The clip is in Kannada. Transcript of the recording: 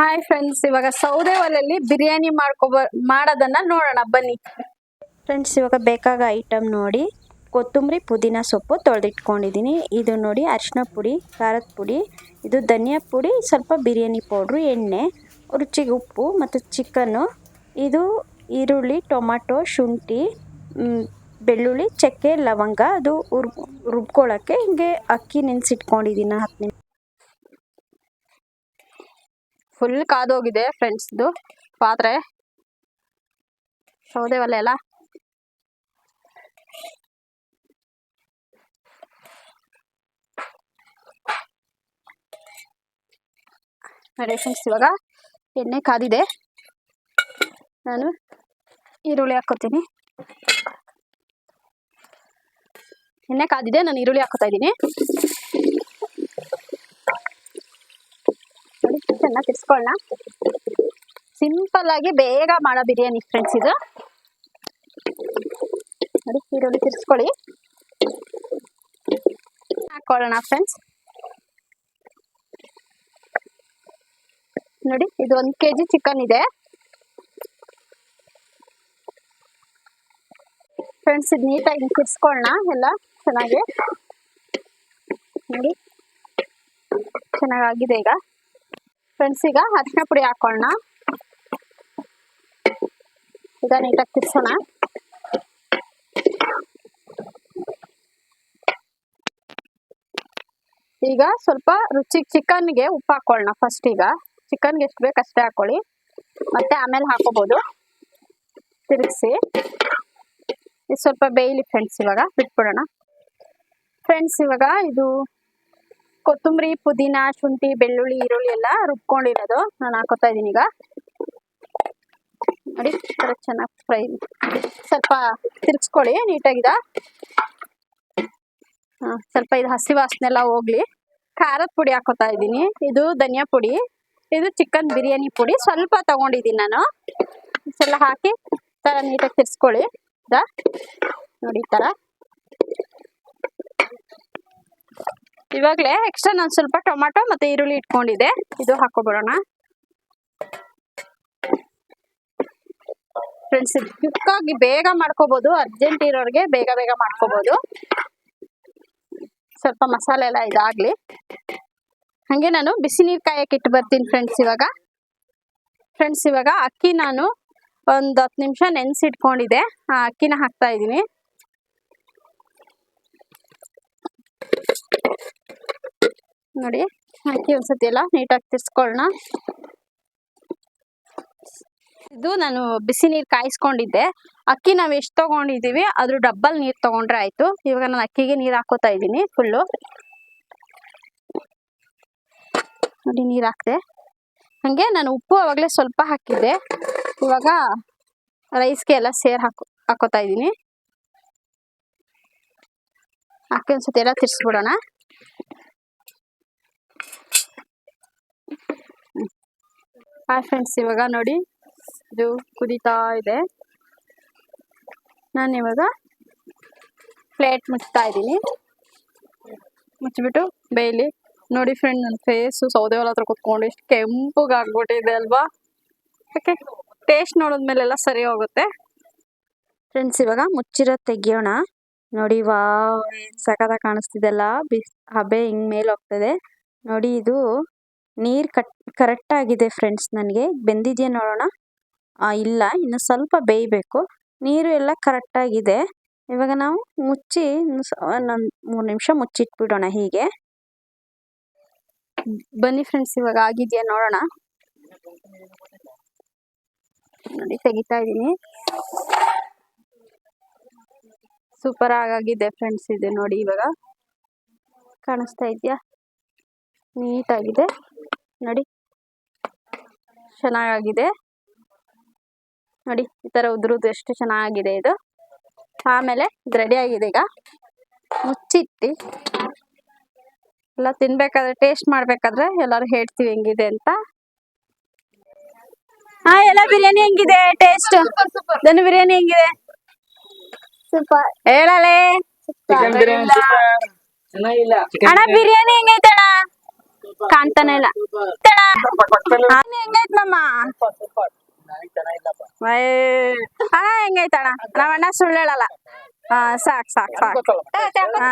ಹಾಯ್ ಫ್ರೆಂಡ್ಸ್ ಇವಾಗ ಸೌದೆ ಒಲೆಯಲ್ಲಿ ಬಿರಿಯಾನಿ ಮಾಡ್ಕೊ ಮಾಡೋದನ್ನ ನೋಡೋಣ, ಬನ್ನಿ. ಫ್ರೆಂಡ್ಸ್ ಇವಾಗ ಬೇಕಾಗ ಐಟಮ್ ನೋಡಿ. ಕೊತ್ತಂಬರಿ ಪುದೀನ ಸೊಪ್ಪು ತೊಳೆದಿಟ್ಕೊಂಡಿದ್ದೀನಿ. ಇದು ನೋಡಿ ಅರಿಶಿನ ಪುಡಿ, ಖಾರದ ಪುಡಿ, ಇದು ಧನಿಯಾ ಪುಡಿ, ಸ್ವಲ್ಪ ಬಿರಿಯಾನಿ ಪೌಡ್ರು, ಎಣ್ಣೆ, ರುಚಿಗೆ ಉಪ್ಪು ಮತ್ತು ಚಿಕನ್ನು. ಇದು ಈರುಳ್ಳಿ ಟೊಮ್ಯಾಟೊ ಶುಂಠಿ ಬೆಳ್ಳುಳ್ಳಿ, ಚಕ್ಕೆ, ಲವಂಗ. ಅದು ಉರ್ ರುಬ್ಕೊಳ್ಳೋಕ್ಕೆ ಹಿಂಗೆ ಅಕ್ಕಿ ನೆನೆಸಿಟ್ಕೊಂಡಿದ್ದೀನಿ ಹತ್ತು ನಿಮಿಷ. ಫುಲ್ ಕಾದೋಗಿದೆ ಫ್ರೆಂಡ್ಸ್ದು ಪಾತ್ರೆ. ಸೌದೆ ಒಲೆ ಅಲ್ಲ ನೋಡಿ ಫ್ರೆಂಡ್ಸ್ ಇವಾಗ ಎಣ್ಣೆ ಕಾದಿದೆ. ನಾನು ಈರುಳ್ಳಿ ಹಾಕೋತೀನಿ ಎಣ್ಣೆ ಕಾದಿದೆ, ನಾನು ಈರುಳ್ಳಿ ಹಾಕೋತಾ ಇದ್ದೀನಿ. ಚೆನ್ನಾಗಿ ತಿರ್ಸ್ಕೊಳ್ಳೋಣ ಸಿಂಪಲ್ ಆಗಿ ಬೇಗ ಮಾಡೋ ಬಿರಿಯಾನಿ ಫ್ರೆಂಡ್ಸ್ ಇದು. ನೋಡಿ, ಈರುಳ್ಳಿ ತಿರ್ಸ್ಕೊಳ್ಳಿ. ಹಾಕೊಳ್ಳೋಣ ಫ್ರೆಂಡ್ಸ್ ನೋಡಿ, ಇದು ಒಂದು ಕೆ ಜಿ ಚಿಕನ್ ಇದೆ. ಫ್ರೆಂಡ್ಸ್ ಇದು ನೀಟಾಗಿ ತಿರ್ಸ್ಕೊಳ್ಳೋಣ ಎಲ್ಲ ಚೆನ್ನಾಗಿ. ನೋಡಿ, ಚೆನ್ನಾಗಾಗಿದೆ ಈಗ. ಫ್ರೆಂಡ್ಸ್ ಈಗ ಅರಿಶಿನ ಪುಡಿ ಹಾಕೊಳ್ಳೋಣ. ಈಗ ನೀಟಾಗಿ ತಿರ್ಸೋಣ ಈಗ ಸ್ವಲ್ಪ ರುಚಿ, ಚಿಕನ್ಗೆ ಉಪ್ಪು ಹಾಕೊಳ್ಳೋಣ ಫಸ್ಟ್ ಈಗ. ಚಿಕನ್ಗೆ ಎಷ್ಟು ಬೇಕು ಅಷ್ಟೇ ಹಾಕೊಳ್ಳಿ. ಮತ್ತೆ ಆಮೇಲೆ ಹಾಕೋಬಹುದು ತಿರುಗಿಸಿ. ಸ್ವಲ್ಪ ಬೇಯಲಿ ಫ್ರೆಂಡ್ಸ್ ಇವಾಗ, ಬಿಟ್ಬಿಡೋಣ. ಫ್ರೆಂಡ್ಸ್ ಇವಾಗ ಇದು ಕೊತ್ತಂಬರಿ, ಪುದೀನ, ಶುಂಠಿ, ಬೆಳ್ಳುಳ್ಳಿ, ಈರುಳ್ಳಿ ಎಲ್ಲ ರುಬ್ಕೊಂಡಿರೋದು. ನಾನು ಹಾಕೋತಾ ಇದ್ದೀನಿ ಈಗ. ನೋಡಿ ಚೆನ್ನಾಗಿ ಫ್ರೈ ಸ್ವಲ್ಪ ತಿರ್ಗಿಸ್ಕೊಳ್ಳಿ ನೀಟಾಗಿದ. ಸ್ವಲ್ಪ ಇದು ಹಸಿ ವಾಸನೆಲ್ಲ ಹೋಗ್ಲಿ. ಖಾರದ ಪುಡಿ ಹಾಕೋತಾ ಇದ್ದೀನಿ. ಇದು ಧನಿಯಾ ಪುಡಿ, ಇದು ಚಿಕನ್ ಬಿರಿಯಾನಿ ಪುಡಿ. ಸ್ವಲ್ಪ ತಗೊಂಡಿದ್ದೀನಿ ನಾನು. ಇಷ್ಟೆಲ್ಲ ಹಾಕಿ ಥರ ನೀಟಾಗಿ ತಿರ್ಸ್ಕೊಳ್ಳಿ ನೋಡಿ, ಈ ಥರ ಇವಾಗಲೇ ಎಕ್ಸ್ಟ್ರಾ ನಾನು ಸ್ವಲ್ಪ ಟೊಮಾಟೊ ಮತ್ತೆ ಈರುಳ್ಳಿ ಇಟ್ಕೊಂಡಿದ್ದೆ. ಇದು ಹಾಕೋಬಿಡೋಣ. ಫ್ರೆಂಡ್ಸ್ ಇದು ಕ್ವಿಕ್ಕಾಗಿ ಬೇಗ ಮಾಡ್ಕೋಬಹುದು ಅರ್ಜೆಂಟ್ ಇರೋರಿಗೆ ಬೇಗ ಬೇಗ ಮಾಡ್ಕೋಬಹುದು ಸ್ವಲ್ಪ ಮಸಾಲೆ ಎಲ್ಲ ಇದಾಗ್ಲಿ. ಹಾಗೆ ನಾನು ಬಿಸಿ ನೀರು ಕಾಯಕ್ಕೆ ಇಟ್ಟು ಬರ್ತೀನಿ ಫ್ರೆಂಡ್ಸ್ ಇವಾಗ. ಫ್ರೆಂಡ್ಸ್ ಇವಾಗ ಅಕ್ಕಿ ನಾನು ಒಂದು ಹತ್ತು ನಿಮಿಷ ನೆನೆಸಿಟ್ಕೊಂಡಿದ್ದೆ. ಆ ಅಕ್ಕಿನ ಹಾಕ್ತಾ ಇದ್ದೀನಿ. ನೋಡಿ. ಹಾಕಿ ಒಂದ್ಸತಿ ಎಲ್ಲ ನೀಟಾಗಿ ತಿರ್ಸ್ಕೊಳ್ಳೋಣ ಇದು ನಾನು ಬಿಸಿ ನೀರು ಕಾಯಿಸ್ಕೊಂಡಿದ್ದೆ. ಅಕ್ಕಿ ನಾವು ಎಷ್ಟು ತಗೊಂಡಿದ್ದೀವಿ ಅದ್ರ ಡಬ್ಬಲ್ ನೀರು ತಗೊಂಡ್ರೆ ಆಯ್ತು. ಇವಾಗ ನಾನು ಅಕ್ಕಿಗೆ ನೀರು ಹಾಕೋತಾ ಇದ್ದೀನಿ ಫುಲ್ಲು ನೋಡಿ ನೀರು ಹಾಕ್ದೆ. ಹಾಗೆ ನಾನು ಉಪ್ಪು ಅವಾಗಲೇ ಸ್ವಲ್ಪ ಹಾಕಿದ್ದೆ. ಇವಾಗ ರೈಸ್ಗೆ ಎಲ್ಲ ಸೇರ್ ಹಾಕೋ, ಹಾಕೋತಾ ಇದ್ದೀನಿ. ಅಕ್ಕಿ ಒಂದ್ಸತಿ ಎಲ್ಲ ತಿರ್ಸ್ಬಿಡೋಣ. ಹಾಯ್ ಫ್ರೆಂಡ್ಸ್ ಇವಾಗ ನೋಡಿ ಇದು ಕುದೀತಾ ಇದೆ. ನಾನು ಇವಾಗ ಪ್ಲೇಟ್ ಮುಚ್ತಾ ಇದ್ದೀನಿ. ಮುಚ್ಚಿಬಿಟ್ಟು ಬೇಯಲಿ. ನೋಡಿ ಫ್ರೆಂಡ್ ನನ್ನ ಫೇಸು ಸೌದೆ ಒಲ ಹತ್ರ ಕುತ್ಕೊಂಡು ಎಷ್ಟು ಕೆಂಪಗಾಗ್ಬಿಟ್ಟಿದೆ ಅಲ್ವಾ? ಓಕೆ ಟೇಸ್ಟ್ ನೋಡಿದ್ಮೇಲೆಲ್ಲ ಸರಿ ಹೋಗುತ್ತೆ. ಫ್ರೆಂಡ್ಸ್ ಇವಾಗ ಮುಚ್ಚಿರೋ ತೆಗಿಯೋಣ. ನೋಡಿ ವಾ ಸಖತ ಕಾಣಿಸ್ತಿದೆಲ್ಲ ಬಿಸ್ ಹಬೆ ಹಿಂಗೆ ಮೇಲೆ ಹೋಗ್ತದೆ. ನೋಡಿ, ಇದು ನೀರ್ ಕಟ್ ಕರೆಕ್ಟ್ ಆಗಿದೆ ಫ್ರೆಂಡ್ಸ್ ನನಗೆ. ಬೆಂದಿದೆಯಾ ನೋಡೋಣ. ಇಲ್ಲ, ಇನ್ನು ಸ್ವಲ್ಪ ಬೇಯಬೇಕು. ನೀರು ಎಲ್ಲ ಕರೆಕ್ಟ್ ಆಗಿದೆ. ಇವಾಗ ನಾವು ಮುಚ್ಚಿ ಒಂದು ಮೂರು ನಿಮಿಷ ಮುಚ್ಚಿಟ್ಬಿಡೋಣ ಹೀಗೆ. ಬನ್ನಿ ಫ್ರೆಂಡ್ಸ್ ಇವಾಗ ಆಗಿದೆಯಾ ನೋಡೋಣ. ನೋಡಿ, ತೆಗಿತಾ ಇದ್ದೀನಿ. ಸೂಪರ್ ಆಗಿದೆ ಫ್ರೆಂಡ್ಸ್ ಇದೆ ನೋಡಿ ಇವಾಗ. ಕಾಣಿಸ್ತಾ ಇದೆಯಾ? ನೀಟಾಗಿದೆ. ನೋಡಿ. ಚೆನ್ನಾಗಿದೆ ನೋಡಿ ಈ ಥರ ಉದ್ರುದು ಎಷ್ಟು ಚೆನ್ನಾಗಿದೆ ಇದು. ಆಮೇಲೆ ಇದು ರೆಡಿ ಆಗಿದೆ ಈಗ. ಮುಚ್ಚಿಟ್ಟು. ಎಲ್ಲ ತಿನ್ಬೇಕಾದ್ರೆ ಟೇಸ್ಟ್ ಮಾಡ್ಬೇಕಾದ್ರೆ ಎಲ್ಲರೂ ಹೇಳ್ತೀವಿ ಹೆಂಗಿದೆ ಅಂತ. ಹಾ ಎಲ್ಲ ಬಿರಿಯಾನಿ ಹೆಂಗಿದೆ? ಟೇಸ್ಟ್ ದನ ಬಿರಿಯಾನಿ ಹೆಂಗಿದೆ? ಸೂಪರ್. ಹೇಳಲೇ. ಅಣ್ಣ ಬಿರಿಯಾನಿ ಹೆಂಗೈತೆ ಅಣ್ಣ ಕಾಣ್ತಾನೆ ಇಲ್ಲ ಅಣ್ಣ ಹೆಂಗೈತ್ ಮಮ್ಮ ಅಣ್ಣ ಹೆಂಗೈತ್ ಅಣ್ಣ ನಾವ್ ಅಣ್ಣ ಸುಳ್ಳು ಹೇಳಲ್ಲ ಹಾ ಸಾಕ್ ಸಾಕ್ ಸಾಕ್. ಹಾ.